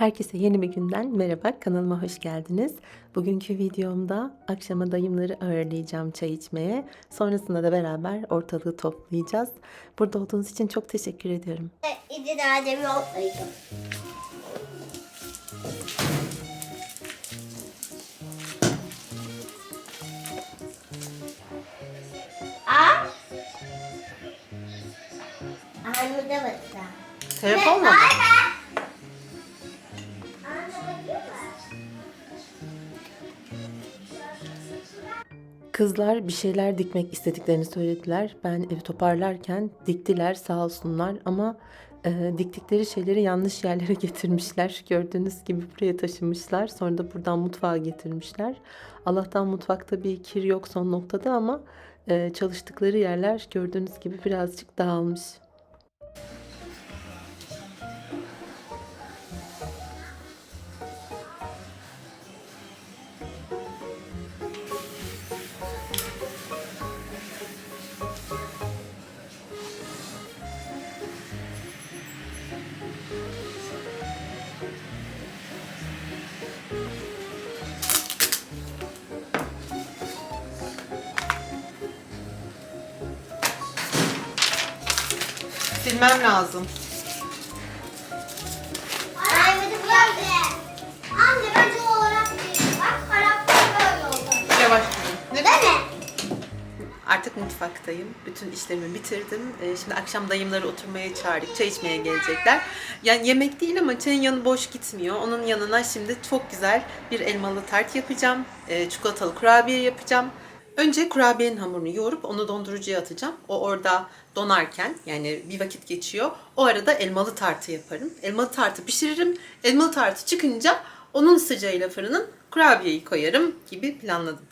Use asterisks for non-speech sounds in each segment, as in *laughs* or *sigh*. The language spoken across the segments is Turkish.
Herkese yeni bir günden merhaba, kanalıma hoş geldiniz. Bugünkü videomda akşama dayımları ağırlayacağım çay içmeye. Sonrasında da beraber ortalığı toplayacağız. Burada olduğunuz için çok teşekkür ediyorum. İdi de Adem'i otlayacağım. Aa. Armuda baksa. Telefon mu? Kızlar bir şeyler dikmek istediklerini söylediler. Ben evi toparlarken diktiler sağ olsunlar ama e, diktikleri şeyleri yanlış yerlere *laughs* getirmişler. Gördüğünüz gibi buraya taşımışlar. Sonra da buradan mutfağa getirmişler. Allah'tan mutfakta bir kir yok son noktada ama e, çalıştıkları yerler gördüğünüz gibi birazcık dağılmış. Böyle oldu. Yavaş. Değil mi? Artık mutfaktayım. Bütün işlerimi bitirdim. Ee, şimdi akşam dayımları oturmaya çağırdık. Çay içmeye gelecekler. Yani yemek değil ama çayın yanı boş gitmiyor. Onun yanına şimdi çok güzel bir elmalı tart yapacağım. Ee, çikolatalı kurabiye yapacağım. Önce kurabiyenin hamurunu yoğurup onu dondurucuya atacağım. O orada donarken yani bir vakit geçiyor. O arada elmalı tartı yaparım. Elmalı tartı pişiririm. Elmalı tartı çıkınca onun sıcağıyla fırının kurabiyeyi koyarım gibi planladım.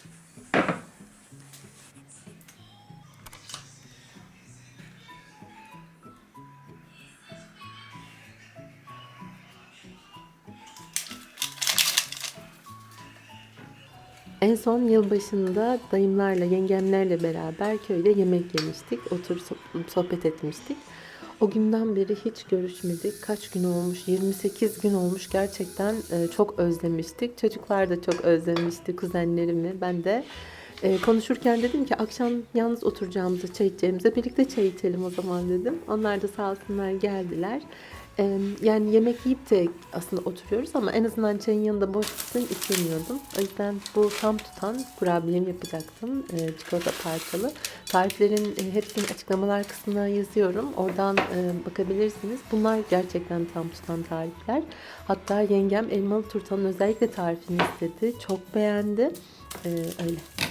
En son yılbaşında dayımlarla, yengemlerle beraber köyde yemek yemiştik. Oturup so- sohbet etmiştik. O günden beri hiç görüşmedik. Kaç gün olmuş? 28 gün olmuş. Gerçekten e, çok özlemiştik. Çocuklar da çok özlemişti kuzenlerimi. Ben de e, konuşurken dedim ki akşam yalnız oturacağımızda çay içeceğimize birlikte çay içelim o zaman dedim. Onlar da sağ olsunlar geldiler. Yani yemek yiyip de aslında oturuyoruz ama en azından çayın yanında boş gitsin istemiyordum. O yüzden bu tam tutan kurabiyemi yapacaktım. Ee, çikolata parçalı. Tariflerin e, hepsini açıklamalar kısmına yazıyorum. Oradan e, bakabilirsiniz. Bunlar gerçekten tam tutan tarifler. Hatta yengem elmalı turtanın özellikle tarifini istedi. Çok beğendi. Öyle.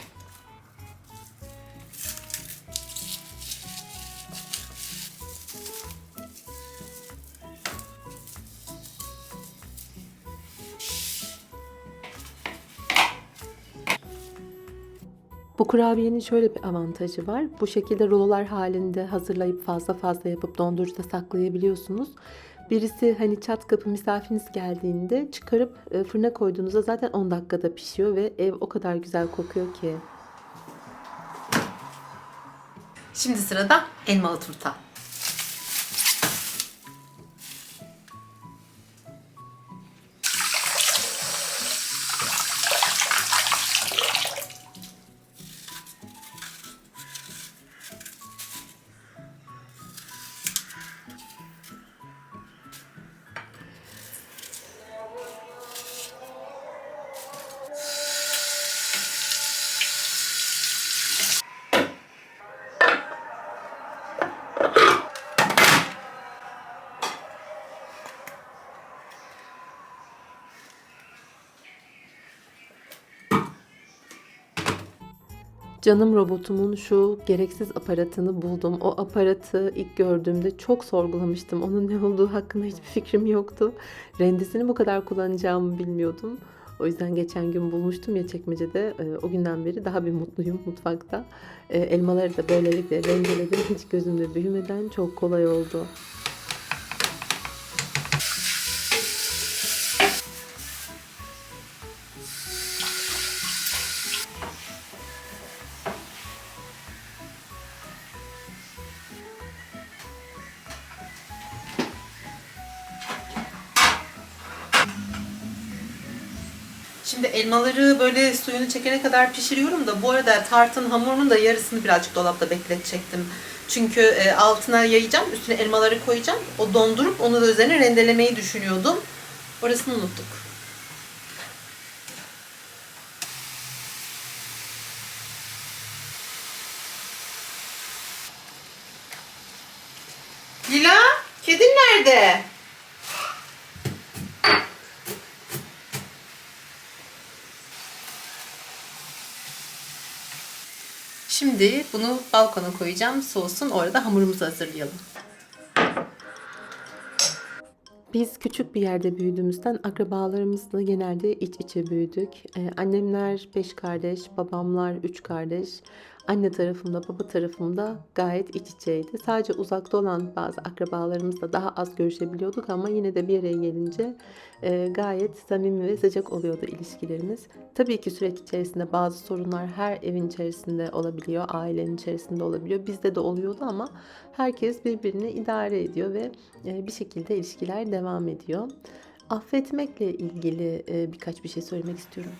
Bu kurabiyenin şöyle bir avantajı var. Bu şekilde rulolar halinde hazırlayıp fazla fazla yapıp dondurucuda saklayabiliyorsunuz. Birisi hani çat kapı misafiriniz geldiğinde çıkarıp e, fırına koyduğunuzda zaten 10 dakikada pişiyor ve ev o kadar güzel kokuyor ki. Şimdi sırada elmalı turta. Canım robotumun şu gereksiz aparatını buldum. O aparatı ilk gördüğümde çok sorgulamıştım. Onun ne olduğu hakkında hiçbir fikrim yoktu. Rendesini bu kadar kullanacağımı bilmiyordum. O yüzden geçen gün bulmuştum ya çekmecede. Ee, O günden beri daha bir mutluyum mutfakta. Ee, Elmaları da böylelikle rendeledim. Hiç gözümde büyümeden çok kolay oldu. Şimdi elmaları böyle suyunu çekene kadar pişiriyorum da bu arada tartın hamurunun da yarısını birazcık dolapta bekletecektim. Çünkü e, altına yayacağım, üstüne elmaları koyacağım. O dondurup onu da üzerine rendelemeyi düşünüyordum. Orasını unuttuk. Lila, kedin nerede? Şimdi bunu balkona koyacağım. Soğusun. Orada hamurumuzu hazırlayalım. Biz küçük bir yerde büyüdüğümüzden akrabalarımızla genelde iç içe büyüdük. Ee, annemler beş kardeş, babamlar üç kardeş. Anne tarafımda, baba tarafımda gayet iç içeydi. Sadece uzakta olan bazı akrabalarımızla daha az görüşebiliyorduk ama yine de bir araya gelince e, gayet samimi ve sıcak oluyordu ilişkilerimiz. Tabii ki süreç içerisinde bazı sorunlar her evin içerisinde olabiliyor, ailenin içerisinde olabiliyor. Bizde de oluyordu ama herkes birbirini idare ediyor ve e, bir şekilde ilişkiler devam ediyor. Affetmekle ilgili e, birkaç bir şey söylemek istiyorum.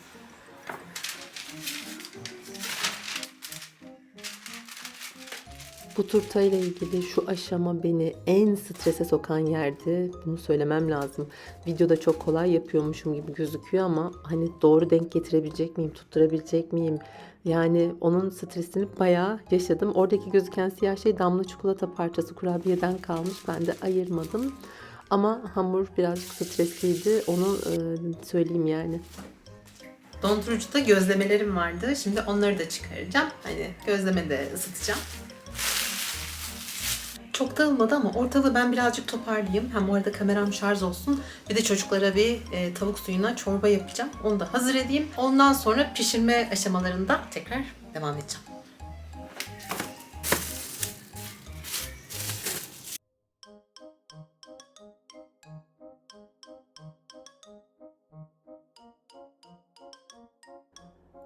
Bu turta ile ilgili şu aşama beni en strese sokan yerdi. Bunu söylemem lazım. Videoda çok kolay yapıyormuşum gibi gözüküyor ama hani doğru denk getirebilecek miyim, tutturabilecek miyim? Yani onun stresini bayağı yaşadım. Oradaki gözüken siyah şey damla çikolata parçası kurabiyeden kalmış. Ben de ayırmadım. Ama hamur birazcık stresliydi. Onu e, söyleyeyim yani. Dondurucuda gözlemelerim vardı. Şimdi onları da çıkaracağım. Hani gözleme de ısıtacağım. Çok dağılmadı ama ortalığı ben birazcık toparlayayım. Hem orada kameram şarj olsun. Bir de çocuklara bir e, tavuk suyuna çorba yapacağım. Onu da hazır edeyim. Ondan sonra pişirme aşamalarında tekrar devam edeceğim.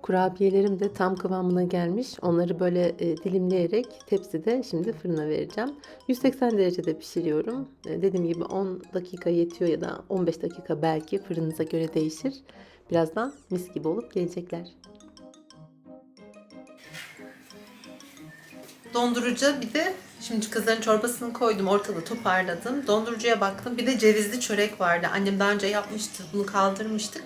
Kurabiyelerim de tam kıvamına gelmiş. Onları böyle e, dilimleyerek tepside şimdi fırına vereceğim. 180 derecede pişiriyorum. E, dediğim gibi 10 dakika yetiyor ya da 15 dakika belki fırınıza göre değişir. Birazdan mis gibi olup gelecekler. Dondurucu bir de şimdi kızların çorbasını koydum ortalığı toparladım. Dondurucuya baktım. Bir de cevizli çörek vardı. Annem daha önce yapmıştı. Bunu kaldırmıştık.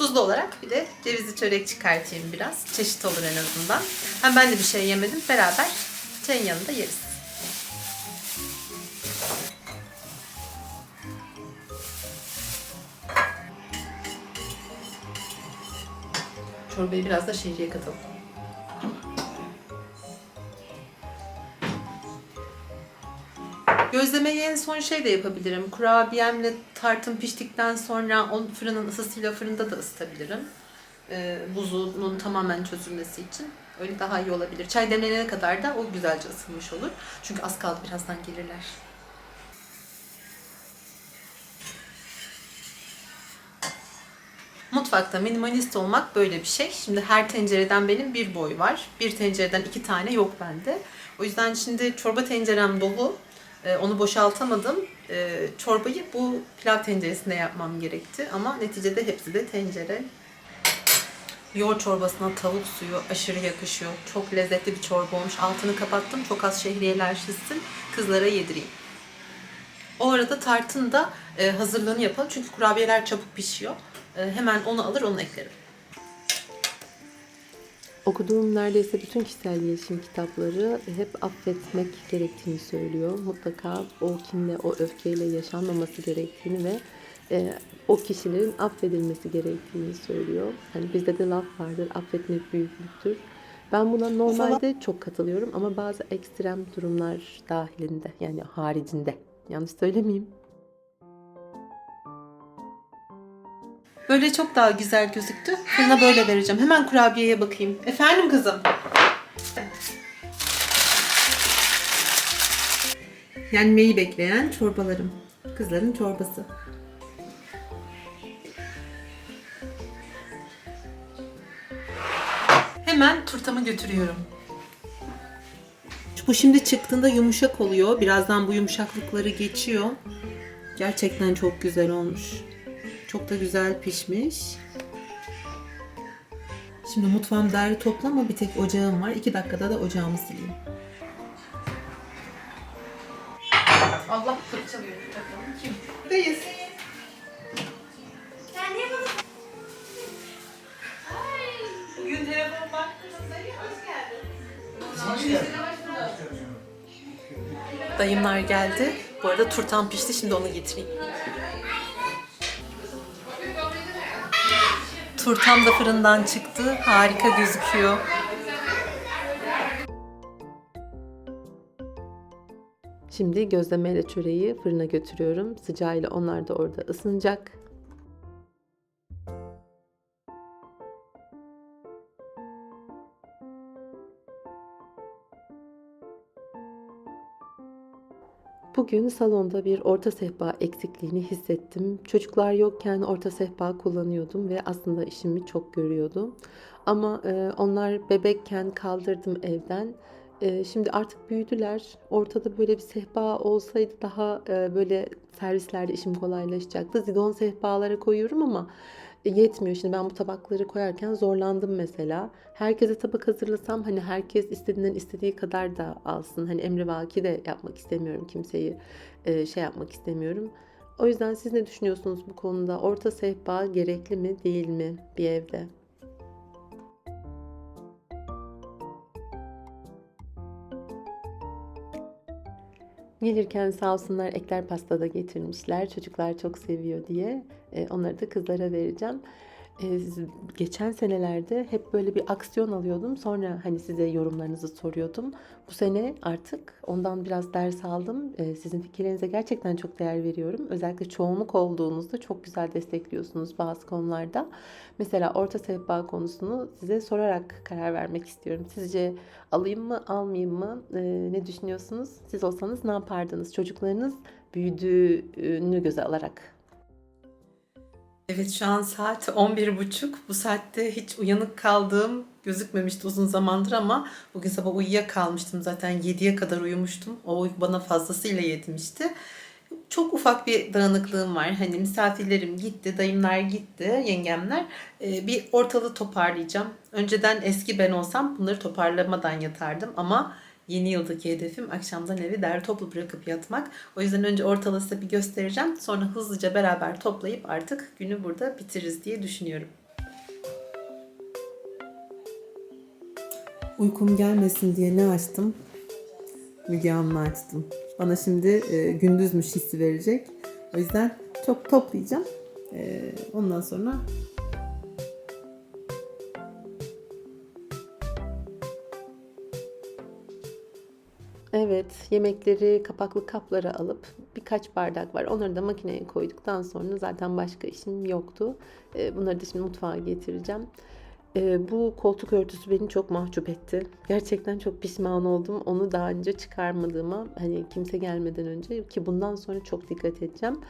Tuzlu olarak bir de cevizli çörek çıkartayım biraz. Çeşit olur en azından. Hem ben de bir şey yemedim. Beraber çayın yanında yeriz. Çorbayı biraz da şehriye katalım. Gözlemeyi en son şey de yapabilirim. Kurabiyemle tartım piştikten sonra onu fırının ısısıyla fırında da ısıtabilirim. Ee, buzunun tamamen çözülmesi için. Öyle daha iyi olabilir. Çay demlenene kadar da o güzelce ısınmış olur. Çünkü az kaldı birazdan gelirler. Mutfakta minimalist olmak böyle bir şey. Şimdi her tencereden benim bir boy var. Bir tencereden iki tane yok bende. O yüzden şimdi çorba tencerem dolu. Ee, onu boşaltamadım. Ee, çorbayı bu pilav tenceresinde yapmam gerekti. Ama neticede hepsi de tencere. Yoğurt çorbasına tavuk suyu aşırı yakışıyor. Çok lezzetli bir çorba olmuş. Altını kapattım. Çok az şehriyeler şişsin. Kızlara yedireyim. O arada tartın da e, hazırlığını yapalım. Çünkü kurabiyeler çabuk pişiyor. E, hemen onu alır onu eklerim. Okuduğum neredeyse bütün kişisel gelişim kitapları hep affetmek gerektiğini söylüyor. Mutlaka o kinle, o öfkeyle yaşanmaması gerektiğini ve e, o kişilerin affedilmesi gerektiğini söylüyor. Hani bizde de laf vardır, affetmek büyüklüktür. Ben buna normalde çok katılıyorum ama bazı ekstrem durumlar dahilinde yani haricinde. Yanlış söylemeyeyim. Böyle çok daha güzel gözüktü. Fırına böyle vereceğim. Hemen kurabiyeye bakayım. Efendim kızım. Yenmeyi bekleyen çorbalarım. Kızların çorbası. Hemen turtamı götürüyorum. Bu şimdi çıktığında yumuşak oluyor. Birazdan bu yumuşaklıkları geçiyor. Gerçekten çok güzel olmuş. Çok da güzel pişmiş. Şimdi mutfağım derli toplama bir tek ocağım var. İki dakikada da ocağımı sileyim. Allah fırçalıyor. Bakalım kim? Buradayız. Sen niye bana... Bugün telefon baktığınızda hoş geldin. Dayımlar geldi. Bu arada turtam pişti. Şimdi onu getireyim. Turtam da fırından çıktı. Harika gözüküyor. Şimdi gözlemeyle çöreği fırına götürüyorum. Sıcağıyla onlar da orada ısınacak. Bugün salonda bir orta sehpa eksikliğini hissettim. Çocuklar yokken orta sehpa kullanıyordum ve aslında işimi çok görüyordu. Ama e, onlar bebekken kaldırdım evden. E, şimdi artık büyüdüler. Ortada böyle bir sehpa olsaydı daha e, böyle servislerde işim kolaylaşacaktı. Zidon sehpalara koyuyorum ama e, yetmiyor. Şimdi ben bu tabakları koyarken zorlandım mesela. Herkese tabak hazırlasam hani herkes istediğinden istediği kadar da alsın. Hani emrivaki de yapmak istemiyorum kimseyi e, şey yapmak istemiyorum. O yüzden siz ne düşünüyorsunuz bu konuda? Orta sehpa gerekli mi değil mi bir evde? Gelirken sağ olsunlar ekler pasta da getirmişler. Çocuklar çok seviyor diye. E, onları da kızlara vereceğim. E, geçen senelerde hep böyle bir aksiyon alıyordum. Sonra hani size yorumlarınızı soruyordum. Bu sene artık ondan biraz ders aldım. E, sizin fikirlerinize gerçekten çok değer veriyorum. Özellikle çoğunluk olduğunuzda çok güzel destekliyorsunuz bazı konularda. Mesela orta sehpa konusunu size sorarak karar vermek istiyorum. Sizce alayım mı, almayayım mı? E, ne düşünüyorsunuz? Siz olsanız ne yapardınız? Çocuklarınız büyüdüğünü göze alarak. Evet şu an saat 11.30. Bu saatte hiç uyanık kaldığım gözükmemişti uzun zamandır ama bugün sabah uyuyakalmıştım zaten 7'ye kadar uyumuştum. O bana fazlasıyla yetmişti. Çok ufak bir dağınıklığım var. Hani misafirlerim gitti, dayımlar gitti, yengemler. Ee, bir ortalığı toparlayacağım. Önceden eski ben olsam bunları toparlamadan yatardım ama yeni yıldaki hedefim akşamdan evi derli toplu bırakıp yatmak. O yüzden önce ortalığı size bir göstereceğim. Sonra hızlıca beraber toplayıp artık günü burada bitiririz diye düşünüyorum. Uykum gelmesin diye ne açtım? Müge Anlı açtım. Bana şimdi e, gündüzmüş hissi verecek. O yüzden çok toplayacağım. E, ondan sonra Evet, yemekleri kapaklı kaplara alıp birkaç bardak var. Onları da makineye koyduktan sonra zaten başka işim yoktu. Ee, Bunları da şimdi mutfağa getireceğim. Ee, Bu koltuk örtüsü beni çok mahcup etti. Gerçekten çok pişman oldum. Onu daha önce çıkarmadığıma, hani kimse gelmeden önce ki bundan sonra çok dikkat edeceğim.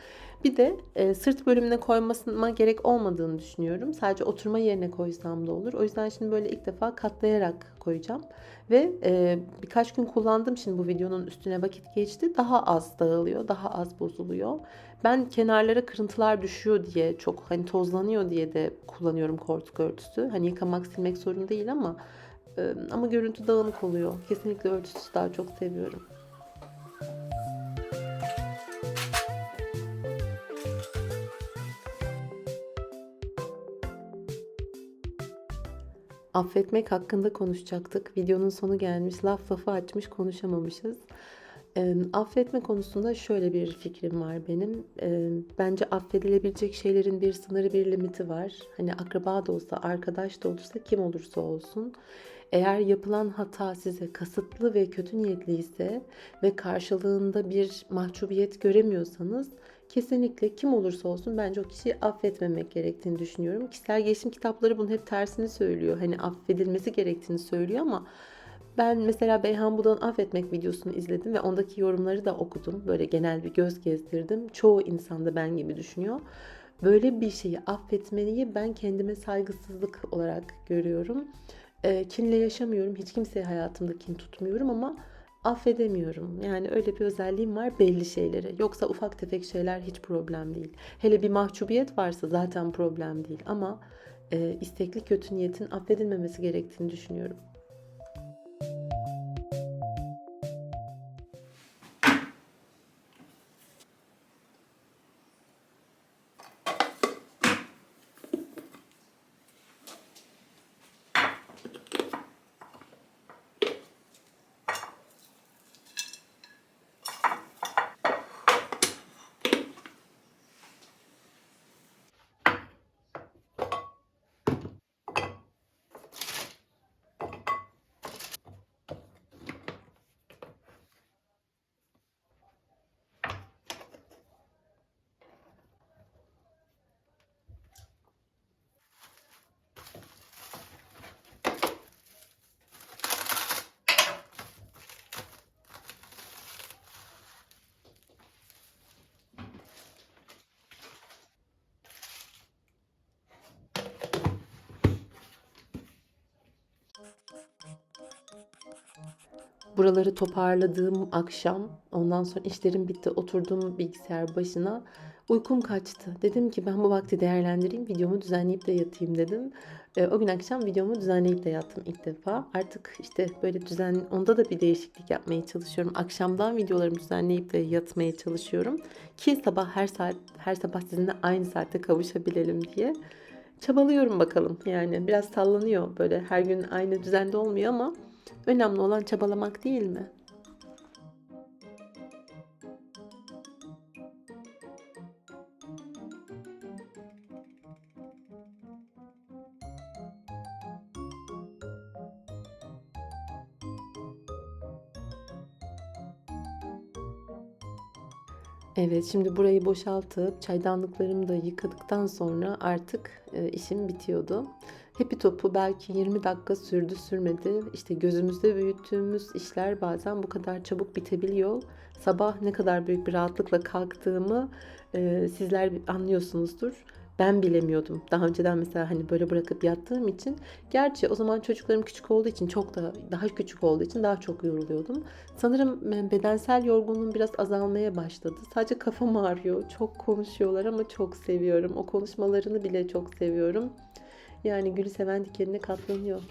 Bir de e, sırt bölümüne koymasına gerek olmadığını düşünüyorum. Sadece oturma yerine koysam da olur. O yüzden şimdi böyle ilk defa katlayarak koyacağım. Ve e, birkaç gün kullandım şimdi bu videonun üstüne vakit geçti. Daha az dağılıyor, daha az bozuluyor. Ben kenarlara kırıntılar düşüyor diye çok hani tozlanıyor diye de kullanıyorum koltuk örtüsü. Hani yıkamak silmek sorun değil ama e, ama görüntü dağınık oluyor. Kesinlikle örtüsü daha çok seviyorum. Affetmek hakkında konuşacaktık. Videonun sonu gelmiş. Laf lafı açmış konuşamamışız. E, affetme konusunda şöyle bir fikrim var benim. E, bence affedilebilecek şeylerin bir sınırı, bir limiti var. Hani akraba da olsa, arkadaş da olursa, kim olursa olsun. Eğer yapılan hata size kasıtlı ve kötü niyetliyse ve karşılığında bir mahcubiyet göremiyorsanız kesinlikle kim olursa olsun bence o kişiyi affetmemek gerektiğini düşünüyorum. Kişisel gelişim kitapları bunun hep tersini söylüyor. Hani affedilmesi gerektiğini söylüyor ama ben mesela Beyhan Buda'nın affetmek videosunu izledim ve ondaki yorumları da okudum. Böyle genel bir göz gezdirdim. Çoğu insan da ben gibi düşünüyor. Böyle bir şeyi affetmeyi ben kendime saygısızlık olarak görüyorum. E, kinle yaşamıyorum. Hiç kimseye hayatımda kin tutmuyorum ama affedemiyorum. Yani öyle bir özelliğim var belli şeylere. Yoksa ufak tefek şeyler hiç problem değil. Hele bir mahcubiyet varsa zaten problem değil. Ama e, istekli kötü niyetin affedilmemesi gerektiğini düşünüyorum. Buraları toparladığım akşam, ondan sonra işlerim bitti, oturdum bilgisayar başına. Uykum kaçtı. Dedim ki ben bu vakti değerlendireyim, videomu düzenleyip de yatayım dedim. E, o gün akşam videomu düzenleyip de yattım ilk defa. Artık işte böyle düzen, onda da bir değişiklik yapmaya çalışıyorum. Akşamdan videolarımı düzenleyip de yatmaya çalışıyorum. Ki sabah her saat, her sabah sizinle aynı saatte kavuşabilelim diye. Çabalıyorum bakalım yani. Biraz sallanıyor böyle her gün aynı düzende olmuyor ama Önemli olan çabalamak değil mi? Evet, şimdi burayı boşaltıp çaydanlıklarımı da yıkadıktan sonra artık e, işim bitiyordu. Hepi topu belki 20 dakika sürdü sürmedi. İşte gözümüzde büyüttüğümüz işler bazen bu kadar çabuk bitebiliyor. Sabah ne kadar büyük bir rahatlıkla kalktığımı e, sizler anlıyorsunuzdur. Ben bilemiyordum. Daha önceden mesela hani böyle bırakıp yattığım için. Gerçi o zaman çocuklarım küçük olduğu için çok da daha küçük olduğu için daha çok yoruluyordum. Sanırım ben bedensel yorgunluğum biraz azalmaya başladı. Sadece kafam ağrıyor. Çok konuşuyorlar ama çok seviyorum. O konuşmalarını bile çok seviyorum. Yani gülü seven dikenine katlanıyor.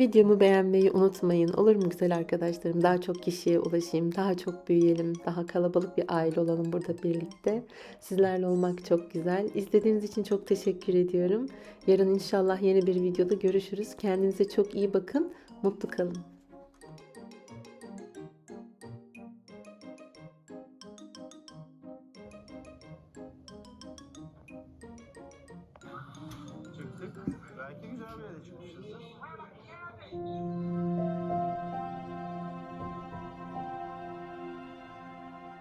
Videomu beğenmeyi unutmayın. Olur mu güzel arkadaşlarım? Daha çok kişiye ulaşayım, daha çok büyüyelim, daha kalabalık bir aile olalım burada birlikte. Sizlerle olmak çok güzel. İzlediğiniz için çok teşekkür ediyorum. Yarın inşallah yeni bir videoda görüşürüz. Kendinize çok iyi bakın. Mutlu kalın.